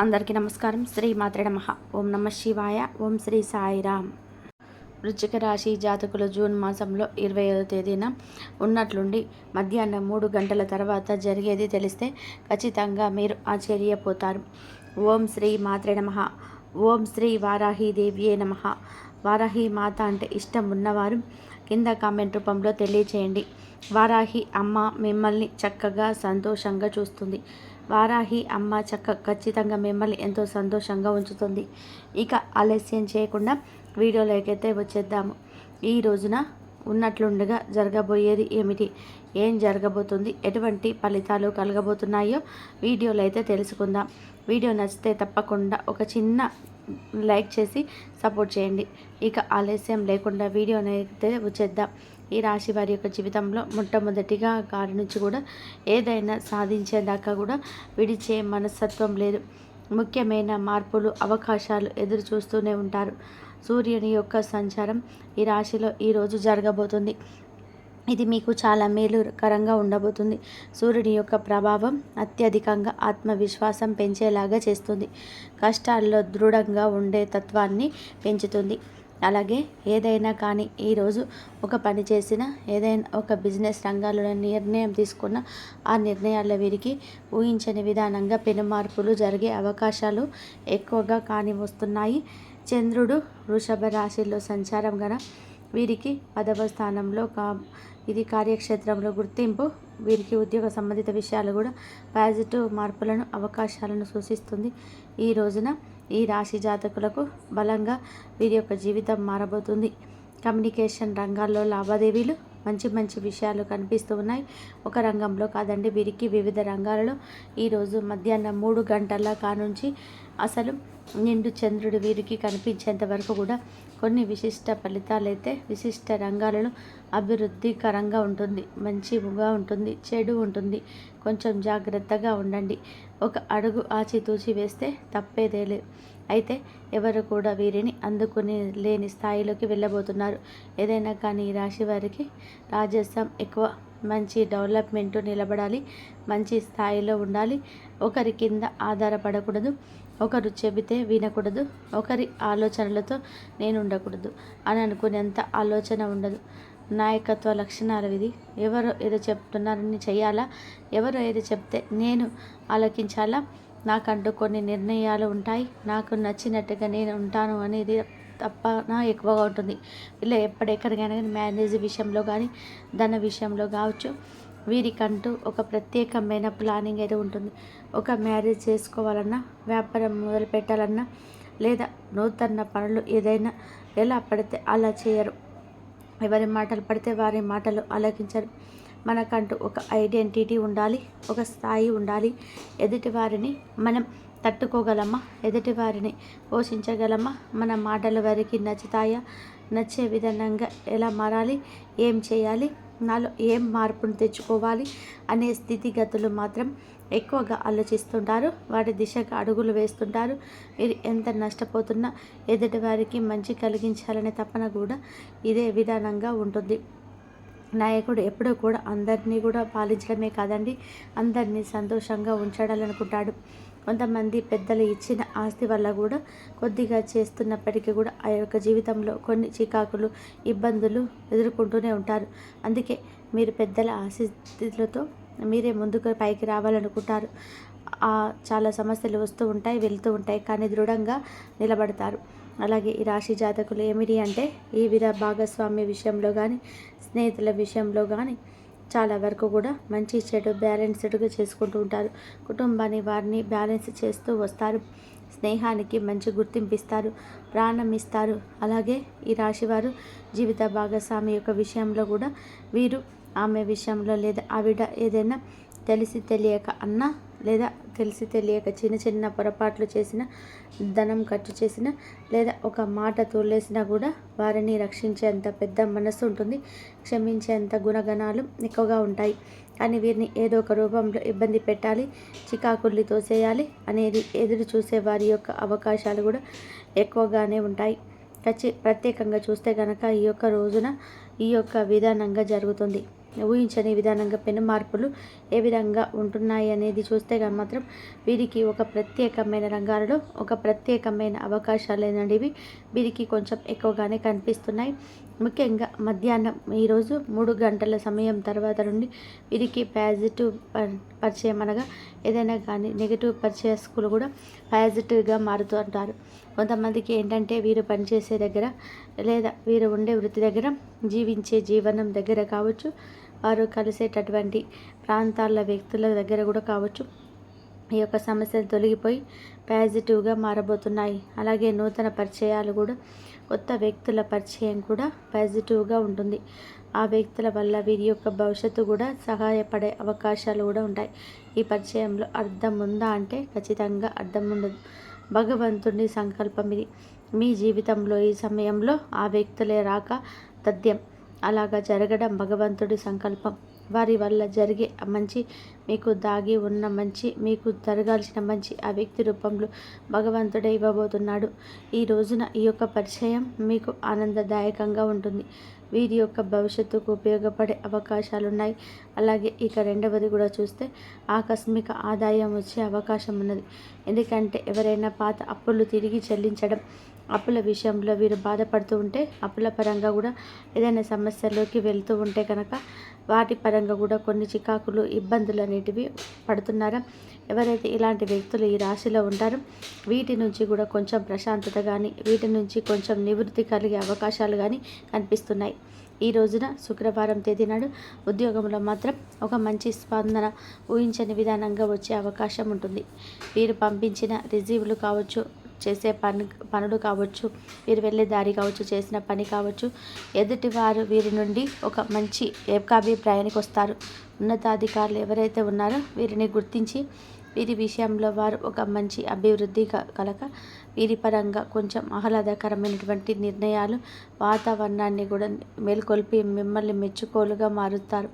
అందరికీ నమస్కారం. శ్రీ మాత్రే నమ. ఓం నమ శివాయ. ఓం శ్రీ సాయిరామ్ వృశ్చిక రాశి జాతకులు జూన్ మాసంలో ఇరవై ఐదో తేదీన ఉన్నట్లుండి మధ్యాహ్నం మూడు గంటల తర్వాత జరిగేది తెలిస్తే ఖచ్చితంగా మీరు ఆశ్చర్యపోతారు. ఓం శ్రీ మాత్రే నమ. ఓం శ్రీ వారాహి దేవ్యే నమ. వారాహి మాత అంటే ఇష్టం ఉన్నవారు కింద కామెంట్ రూపంలో తెలియచేయండి. వారాహి అమ్మ మిమ్మల్ని చక్కగా సంతోషంగా చూస్తుంది. వారాహి అమ్మ చక్క ఖచ్చితంగా మిమ్మల్ని ఎంతో సంతోషంగా ఉంచుతుంది. ఇక ఆలస్యం చేయకుండా వీడియోలోకైతే వచ్చేద్దాము. ఈ రోజున ఉన్నట్లుండగా జరగబోయేది ఏమిటి? ఏం జరగబోతుంది? ఎటువంటి ఫలితాలు కలగబోతున్నాయో వీడియోలో అయితే తెలుసుకుందాం. వీడియో నచ్చితే తప్పకుండా ఒక చిన్న లైక్ చేసి సపోర్ట్ చేయండి. ఇక ఆలస్యం లేకుండా వీడియోనైతే వచ్చేద్దాం. ఈ రాశి వారి యొక్క జీవితంలో మొట్టమొదటిగా కారు నుంచి కూడా ఏదైనా సాధించేదాకా కూడా విడిచే మనస్తత్వం లేదు. ముఖ్యమైన మార్పులు అవకాశాలు ఎదురు చూస్తూనే ఉంటారు. సూర్యుని యొక్క సంచారం ఈ రాశిలో ఈరోజు జరగబోతుంది. ఇది మీకు చాలా మేలుకరంగా ఉండబోతుంది. సూర్యుని యొక్క ప్రభావం అత్యధికంగా ఆత్మవిశ్వాసం పెంచేలాగా చేస్తుంది. కష్టాల్లో దృఢంగా ఉండే తత్వాన్ని పెంచుతుంది. అలాగే ఏదైనా కానీ ఈరోజు ఒక పని చేసిన ఏదైనా ఒక బిజినెస్ రంగాల్లో నిర్ణయం తీసుకున్న ఆ నిర్ణయాల వీరికి ఊహించని విధానంగా పెను మార్పులు జరిగే అవకాశాలు ఎక్కువగా కాని వస్తున్నాయి చంద్రుడు వృషభ రాశిలో సంచారం గల వీరికి పదవ స్థానంలో కా ఇది కార్యక్షేత్రంలో గుర్తింపు వీరికి ఉద్యోగ సంబంధిత విషయాలు కూడా పాజిటివ్ మార్పులను అవకాశాలను సూచిస్తుంది. ఈ రోజున ఈ రాశి జాతకులకు బలంగా వీరి యొక్క జీవితం మారబోతుంది. కమ్యూనికేషన్ రంగాల్లో లావాదేవీలు మంచి మంచి విషయాలు కనిపిస్తూ ఉన్నాయి. ఒక రంగంలో కాదండి వీరికి వివిధ రంగాలలో ఈరోజు మధ్యాహ్నం మూడు గంటల కానుంచి అసలు నిండు చంద్రుడు వీరికి కనిపించేంత వరకు కూడా కొన్ని విశిష్ట ఫలితాలు అయితే విశిష్ట రంగాలలో అభివృద్ధికరంగా ఉంటుంది మంచిగా ఉంటుంది చెడు ఉంటుంది. కొంచెం జాగ్రత్తగా ఉండండి. ఒక అడుగు ఆచితూచి వేస్తే తప్పేదే లేదు అయితే ఎవరు కూడా వీరిని అందుకుని లేని స్థాయిలోకి వెళ్ళబోతున్నారు. ఏదైనా కానీ ఈ రాశి వారికి రాజస్వం ఎక్కువ మంచి డెవలప్మెంట్ నిలబడాలి. మంచి స్థాయిలో ఉండాలి. ఒకరి కింద ఆధారపడకూడదు. ఒకరు చెబితే వినకూడదు. ఒకరి ఆలోచనలతో నేను ఉండకూడదు. అని అనుకునేంత ఆలోచన ఉండదు. నాయకత్వ లక్షణాలు ఇది. ఎవరు ఏదో చెప్తున్నారని చేయాలా ఎవరు ఏదో చెప్తే నేను ఆలోకించాలా? నాకంటూ కొన్ని నిర్ణయాలు ఉంటాయి. నాకు నచ్చినట్టుగా నేను ఉంటాను అనేది తప్పన ఎక్కువగా ఉంటుంది. ఇలా ఎప్పటికెక్కడికైనా కానీ మ్యారేజ్ విషయంలో కానీ ధన విషయంలో కావచ్చు. వీరికంటూ ఒక ప్రత్యేకమైన ప్లానింగ్ అయితే ఉంటుంది. ఒక మ్యారేజ్ చేసుకోవాలన్నా వ్యాపారం మొదలు పెట్టాలన్నా లేదా నూతన పనులు ఏదైనా ఎలా పడితే అలా చేయరు. ఎవరి మాటలు పడితే వారి మాటలు ఆలకించరు. మనకంటూ ఒక ఐడెంటిటీ ఉండాలి ఒక స్థాయి ఉండాలి. ఎదుటి వారిని మనం తట్టుకోగలమా? ఎదుటి వారిని పోషించగలమా? మన మాటలు వారికి నచ్చుతాయా? నచ్చే విధంగా ఎలా మారాలి? ఏం చేయాలి? నాలో ఏం మార్పును తెచ్చుకోవాలి? అనే స్థితిగతులు మాత్రం ఎక్కువగా ఆలోచిస్తుంటారు. వాటి దిశగా అడుగులు వేస్తుంటారు. మీరు ఎంత నష్టపోతున్నా ఎదుటి వారికి మంచి కలిగించాలనే తపన కూడా ఇదే విధానంగా ఉంటుంది. నాయకుడు ఎప్పుడూ కూడా అందరినీ కూడా పాలించడమే కాదండి అందరినీ సంతోషంగా ఉంచాడాలనుకుంటాడు కొంతమంది పెద్దలు ఇచ్చిన ఆస్తి వల్ల కూడా కొద్దిగా చేస్తున్నప్పటికీ కూడా ఆ యొక్క జీవితంలో కొన్ని చికాకులు ఇబ్బందులు ఎదుర్కొంటూనే ఉంటారు. అందుకే మీరు పెద్దల ఆశీస్సులతో మీరే ముందుకు పైకి రావాలనుకుంటారు. చాలా సమస్యలు వస్తూ ఉంటాయి వెళ్తూ ఉంటాయి కానీ దృఢంగా నిలబడతారు. అలాగే ఈ రాశి జాతకులు ఏమిటి అంటే ఈ విధ భాగస్వామ్య విషయంలో కానీ స్నేహితుల విషయంలో కానీ చాలా వరకు కూడా మంచి చెడు బ్యాలెన్స్డ్గా చేసుకుంటూ ఉంటారు. కుటుంబాన్ని వారిని బ్యాలెన్స్ చేస్తూ వస్తారు. స్నేహానికి మంచి గుర్తింపిస్తారు ప్రాణం ఇస్తారు. అలాగే ఈ రాశివారు జీవిత భాగస్వామి యొక్క విషయంలో కూడా వీరు ఆమె విషయంలో లేదా ఆవిడ ఏదైనా తెలిసి తెలియక అన్న లేదా తెలిసి తెలియక చిన్న చిన్న పొరపాట్లు చేసిన ధనం ఖర్చు చేసిన లేదా ఒక మాట తోలేసినా కూడా వారిని రక్షించేంత పెద్ద మనసు ఉంటుంది క్షమించేంత గుణగణాలు ఎక్కువగా ఉంటాయి. కానీ వీరిని ఏదో ఒక రూపంలో ఇబ్బంది పెట్టాలి చికాకుల్ని తోసేయాలి అనేది ఎదురు చూసే వారి యొక్క అవకాశాలు కూడా ఎక్కువగానే ఉంటాయి. ప్రత్యేకంగా చూస్తే కనుక ఈ యొక్క రోజున ఈ యొక్క విధానంగా జరుగుతుంది. ఊహించని విధానంగా పెను మార్పులు ఏ విధంగా ఉంటున్నాయి అనేది చూస్తే కానీ మాత్రం వీరికి ఒక ప్రత్యేకమైన రంగాలలో ఒక ప్రత్యేకమైన అవకాశాలు అనేవి వీరికి కొంచెం ఎక్కువగానే కనిపిస్తున్నాయి. ముఖ్యంగా మధ్యాహ్నం ఈరోజు మూడు గంటల సమయం తర్వాత నుండి వీరికి పాజిటివ్ పరిచయం అనగా ఏదైనా కానీ నెగిటివ్ పరిచయస్కులు కూడా పాజిటివ్గా మారుతూ అంటారు. కొంతమందికి ఏంటంటే వీరు పనిచేసే దగ్గర లేదా వీరు ఉండే వృత్తి దగ్గర జీవించే జీవనం దగ్గర కావచ్చు వారు కలిసేటటువంటి ప్రాంతాల వ్యక్తుల దగ్గర కూడా కావచ్చు. ఈ యొక్క సమస్యలు తొలగిపోయి పాజిటివ్గా మారబోతున్నాయి. అలాగే నూతన పరిచయాలు కూడా కొత్త వ్యక్తుల పరిచయం కూడా పాజిటివ్గా ఉంటుంది. ఆ వ్యక్తుల వల్ల వీరి యొక్క భవిష్యత్తు కూడా సహాయపడే అవకాశాలు కూడా ఉంటాయి. ఈ పరిచయంలో అర్థం ఉందా అంటే ఖచ్చితంగా అర్థం ఉండదు. భగవంతుని సంకల్పం ఇది. మీ జీవితంలో ఈ సమయంలో ఆ వ్యక్తులే రాక తథ్యం. అలాగా జరగడం భగవంతుడి సంకల్పం. వారి వల్ల జరిగే మంచి మీకు దాగి ఉన్న మంచి మీకు జరగాల్సిన మంచి ఆ వ్యక్తి రూపంలో భగవంతుడే ఇవ్వబోతున్నాడు. ఈ రోజున ఈ యొక్క పరిచయం మీకు ఆనందదాయకంగా ఉంటుంది. వీరి యొక్క భవిష్యత్తుకు ఉపయోగపడే అవకాశాలు ఉన్నాయి అలాగే ఇక రెండవది కూడా చూస్తే ఆకస్మిక ఆదాయం వచ్చే అవకాశం ఉన్నది ఎందుకంటే ఎవరైనా పాత అప్పులు తిరిగి చెల్లించడం అప్పుల విషయంలో వీరు బాధపడుతూ ఉంటే అప్పుల పరంగా కూడా ఏదైనా సమస్యల్లోకి వెళ్తూ ఉంటే కనుక వాటి పరంగా కూడా కొన్ని చికాకులు ఇబ్బందులు అనేటివి పడుతున్నారా? ఎవరైతే ఇలాంటి వ్యక్తులు ఈ రాశిలో ఉంటారో వీటి నుంచి కూడా కొంచెం ప్రశాంతత కానీ వీటి నుంచి కొంచెం నివృత్తి కలిగే అవకాశాలు కానీ కనిపిస్తున్నాయి. ఈ రోజున శుక్రవారం తేదీ నాడు ఉద్యోగంలో మాత్రం ఒక మంచి స్పందన ఊహించని విధానంగా వచ్చే అవకాశం ఉంటుంది. వీరు పంపించిన రిజీవ్లు కావచ్చు చేసే పని పనులు కావచ్చు వీరు వెళ్ళే దారి కావచ్చు చేసిన పని కావచ్చు ఎదుటివారు వీరి నుండి ఒక మంచి ఏకాభిప్రాయానికి వస్తారు. ఉన్నతాధికారులు ఎవరైతే ఉన్నారో వీరిని గుర్తించి వీరి విషయంలో వారు ఒక మంచి అభివృద్ధి కలక వీరి పరంగా కొంచెం ఆహ్లాదకరమైనటువంటి నిర్ణయాలు వాతావరణాన్ని కూడా మేల్కొల్పి మిమ్మల్ని మెచ్చుకోలుగా మారుస్తారు.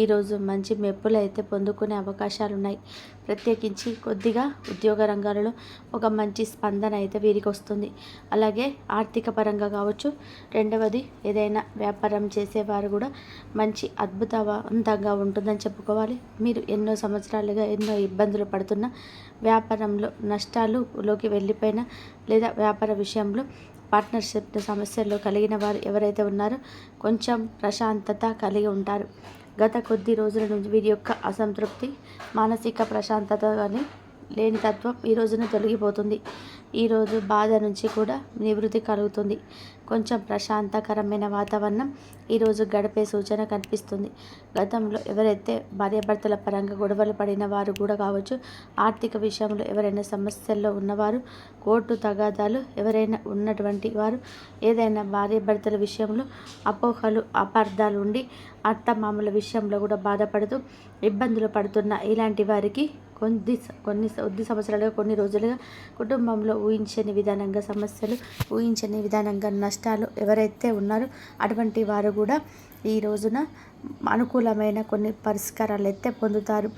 ఈరోజు మంచి మెప్పులు అయితే పొందుకునే అవకాశాలు ఉన్నాయి ప్రత్యేకించి కొద్దిగా ఉద్యోగ రంగాలలో ఒక మంచి స్పందన అయితే వీరికి వస్తుంది. అలాగే ఆర్థిక పరంగా కావచ్చు రెండవది ఏదైనా వ్యాపారం చేసేవారు కూడా మంచి అద్భుతవంతంగా ఉంటుందని చెప్పుకోవాలి. మీరు ఎన్నో సంవత్సరాలుగా ఎన్నో ఇబ్బందులు పడుతున్న వ్యాపారంలో నష్టాలులోకి వెళ్ళిపోయిన లేదా వ్యాపార విషయంలో పార్ట్నర్షిప్ సమస్యల్లో కలిగిన వారు ఎవరైతే ఉన్నారో కొంచెం ప్రశాంతత కలిగి ఉంటారు. గత కొద్ది రోజుల నుంచి వీరి యొక్క అసంతృప్తి మానసిక ప్రశాంతత కానీ లేని తత్వం ఈ రోజున తొలగిపోతుంది. ఈరోజు బాధ నుంచి కూడా నివృత్తి కలుగుతుంది. కొంచెం ప్రశాంతకరమైన వాతావరణం ఈరోజు గడిపే సూచన కనిపిస్తుంది. గతంలో ఎవరైతే భార్యాభర్తల పరంగా గొడవలు పడిన వారు కూడా కావచ్చు ఆర్థిక విషయంలో ఎవరైనా సమస్యల్లో ఉన్నవారు కోర్టు తగాదాలు ఎవరైనా ఉన్నటువంటి వారు ఏదైనా భార్యాభర్తల విషయంలో అపోహలు అపార్థాలు ఉండి అత్తమామల విషయంలో కూడా బాధపడుతూ ఇబ్బందులు పడుతున్న ఇలాంటి వారికి కొద్ది కొన్ని కొద్ది సంవత్సరాలుగా కొన్ని రోజులుగా కుటుంబంలో ఊహించని విధానంగా సమస్యలు ఊహించని విధానంగా నష్టాలు ఎవరైతే ఉన్నారో అటువంటి వారు కూడా ఈ రోజున అనుకూలమైన కొన్ని పరిష్కారాలు అయితే పొందుతారు.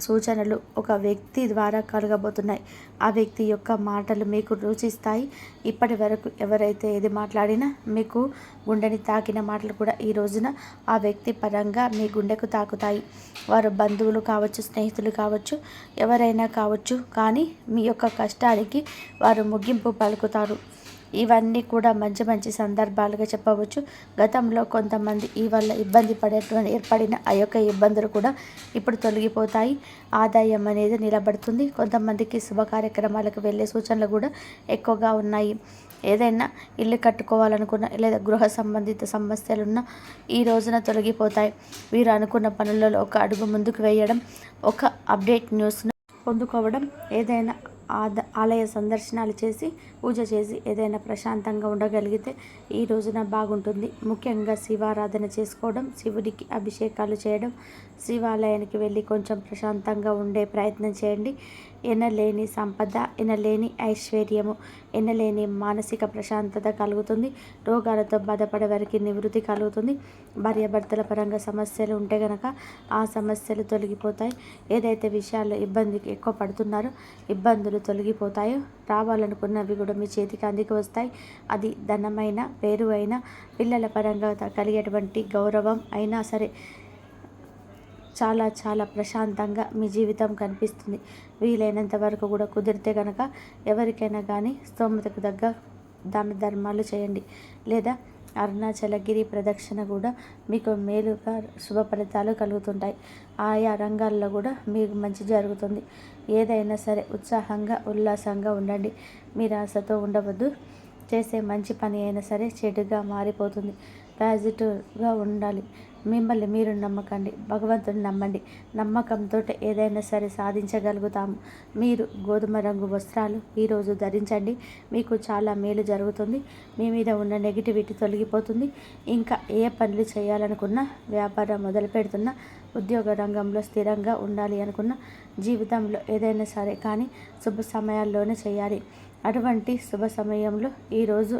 సూచనలు ఒక వ్యక్తి ద్వారా కలగబోతున్నాయి. ఆ వ్యక్తి యొక్క మాటలు మీకు రుచిస్తాయి. ఇప్పటి వరకు ఎవరైతే ఏది మాట్లాడినా మీకు గుండెని తాకిన మాటలు కూడా ఈ రోజున ఆ వ్యక్తి పరంగా మీ గుండెకు తాకుతాయి. వారు బంధువులు కావచ్చు స్నేహితులు కావచ్చు ఎవరైనా కావచ్చు. కానీ మీ యొక్క కష్టానికి వారు ముగింపు పలుకుతారు. ఇవన్నీ కూడా మంచి మంచి సందర్భాలుగా చెప్పవచ్చు. గతంలో కొంతమంది ఈ వల్ల ఇబ్బంది పడేటువంటి ఏర్పడిన ఆ యొక్క ఇబ్బందులు కూడా ఇప్పుడు తొలగిపోతాయి. ఆదాయం అనేది నిలబడుతుంది. కొంతమందికి శుభ కార్యక్రమాలకు వెళ్ళే సూచనలు కూడా ఎక్కువగా ఉన్నాయి. ఏదైనా ఇల్లు కట్టుకోవాలనుకున్న లేదా గృహ సంబంధిత సమస్యలున్న ఈ రోజున తొలగిపోతాయి. వీరు అనుకున్న పనులలో ఒక అడుగు ముందుకు వేయడం ఒక అప్డేట్ న్యూస్ను పొందుకోవడం ఏదైనా ఆలయ సందర్శనాలు చేసి పూజ చేసి ఏదైనా ప్రశాంతంగా ఉండగలిగితే ఈ రోజున బాగుంటుంది. ముఖ్యంగా శివారాధన చేసుకోవడం శివుడికి అభిషేకాలు చేయడం శివాలయానికి వెళ్ళి కొంచెం ప్రశాంతంగా ఉండే ప్రయత్నం చేయండి. ఎనలేని సంపద ఎనలేని ఐశ్వర్యము ఎనలేని మానసిక ప్రశాంతత కలుగుతుంది. రోగాలతో బాధపడే వారికి నివృత్తి కలుగుతుంది. భార్యాభర్తల పరంగా సమస్యలు ఉంటే గనక ఆ సమస్యలు తొలగిపోతాయి. ఏదైతే విషయాల్లో ఇబ్బందికి ఎక్కువ పడుతున్నారో ఇబ్బందులు తొలగిపోతాయో. రావాలనుకున్నవి కూడా మీ చేతికి అందుకు వస్తాయి. అది ధనమైన పేరు అయినా పిల్లల పరంగా కలిగేటువంటి గౌరవం అయినా సరే చాలా చాలా ప్రశాంతంగా మీ జీవితం కనిపిస్తుంది. వీలైనంత వరకు కూడా కుదిరితే కనుక ఎవరికైనా కానీ స్తోమతకు తగ్గ దాన ధర్మాలు చేయండి. లేదా అరుణాచలగిరి ప్రదక్షిణ కూడా మీకు మేలుగా శుభ ఫలితాలు కలుగుతుంటాయి. ఆయా రంగాల్లో కూడా మీకు మంచి జరుగుతుంది. ఏదైనా సరే ఉత్సాహంగా ఉల్లాసంగా ఉండండి. ఆశతో ఉండవద్దు. చేసే మంచి పని అయినా సరే చెడుగా మారిపోతుంది. పాజిటివ్గా ఉండాలి. మిమ్మల్ని మీరు నమ్మకండి. భగవంతుని నమ్మండి. నమ్మకంతో ఏదైనా సరే సాధించగలుగుతాము. మీరు గోధుమ రంగు వస్త్రాలు ఈరోజు ధరించండి. మీకు చాలా మేలు జరుగుతుంది. మీ మీద ఉన్న నెగిటివిటీ తొలగిపోతుంది. ఇంకా ఏ పనులు చేయాలనుకున్నా వ్యాపారం మొదలు పెడుతున్నా ఉద్యోగ రంగంలో స్థిరంగా ఉండాలి అనుకున్న జీవితంలో ఏదైనా సరే కానీ శుభ సమయాల్లోనే చేయాలి. అటువంటి శుభ సమయంలో ఈరోజు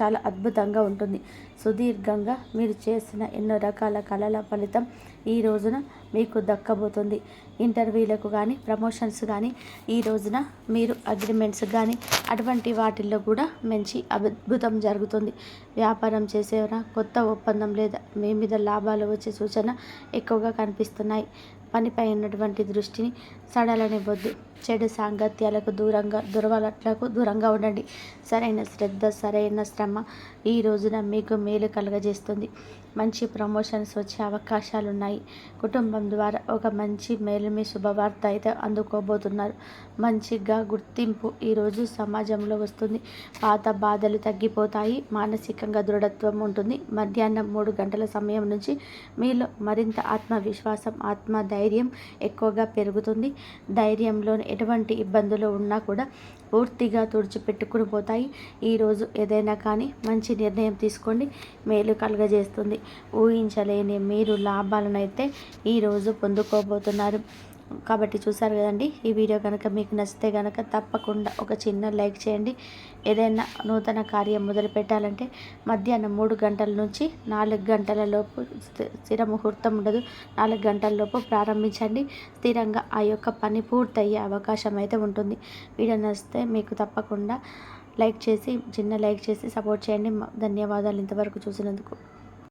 చాలా అద్భుతంగా ఉంటుంది. సుదీర్ఘంగా మీరు చేసిన ఎన్నో రకాల కళల ఫలితం ఈ రోజున మీకు దక్కబోతుంది. ఇంటర్వ్యూలకు కానీ ప్రమోషన్స్ కానీ ఈ రోజున మీరు అగ్రిమెంట్స్ కానీ అటువంటి వాటిల్లో కూడా మంచి అద్భుతం జరుగుతుంది. వ్యాపారం చేసేవరా? కొత్త ఒప్పందం లేదా మీ మీద లాభాలు వచ్చే సూచన ఎక్కువగా కనిపిస్తున్నాయి. పనిపై ఉన్నటువంటి దృష్టిని సడలనివ్వద్దు. చెడు సాంగత్యాలకు దూరంగా దురవలట్లకు దూరంగా ఉండండి. సరైన శ్రద్ధ సరైన శ్రమ ఈ రోజున మీకు మేలు కలుగజేస్తుంది. మంచి ప్రమోషన్స్ వచ్చే అవకాశాలు ఉన్నాయి కుటుంబం ద్వారా ఒక మంచి మేలుమి శుభవార్త అయితే అందుకోబోతున్నారు. మంచిగా గుర్తింపు ఈరోజు సమాజంలో వస్తుంది. పాత బాధలు తగ్గిపోతాయి. మానసికంగా దృఢత్వం ఉంటుంది. మధ్యాహ్నం మూడు గంటల సమయం నుంచి మీలో మరింత ఆత్మవిశ్వాసం ఆత్మ ధైర్యం ఎక్కువగా పెరుగుతుంది. ధైర్యంలోని ఎటువంటి ఇబ్బందులు ఉన్నా కూడా పూర్తిగా తుడిచిపెట్టుకుని పోతాయి. ఈరోజు ఏదైనా కానీ మంచి నిర్ణయం తీసుకోండి. మేలు కలుగజేస్తుంది. ఊహించలేని మీరు లాభాలను అయితే ఈరోజు పొందుకోబోతున్నారు. కాబట్టి చూసారు కదండి ఈ వీడియో కనుక మీకు నచ్చితే కనుక తప్పకుండా ఒక చిన్న లైక్ చేయండి. ఏదైనా నూతన కార్యం మొదలు పెట్టాలంటే మధ్యాహ్నం మూడు గంటల నుంచి నాలుగు గంటల లోపు స్థిర ముహూర్తం ఉండదు. నాలుగు గంటల లోపు ప్రారంభించండి. స్థిరంగా ఆ యొక్క పని పూర్తయ్యే అవకాశం అయితే ఉంటుంది. వీడియో నచ్చితే మీకు తప్పకుండా లైక్ చేసి చిన్న లైక్ చేసి సపోర్ట్ చేయండి. ధన్యవాదాలు ఇంతవరకు చూసినందుకు.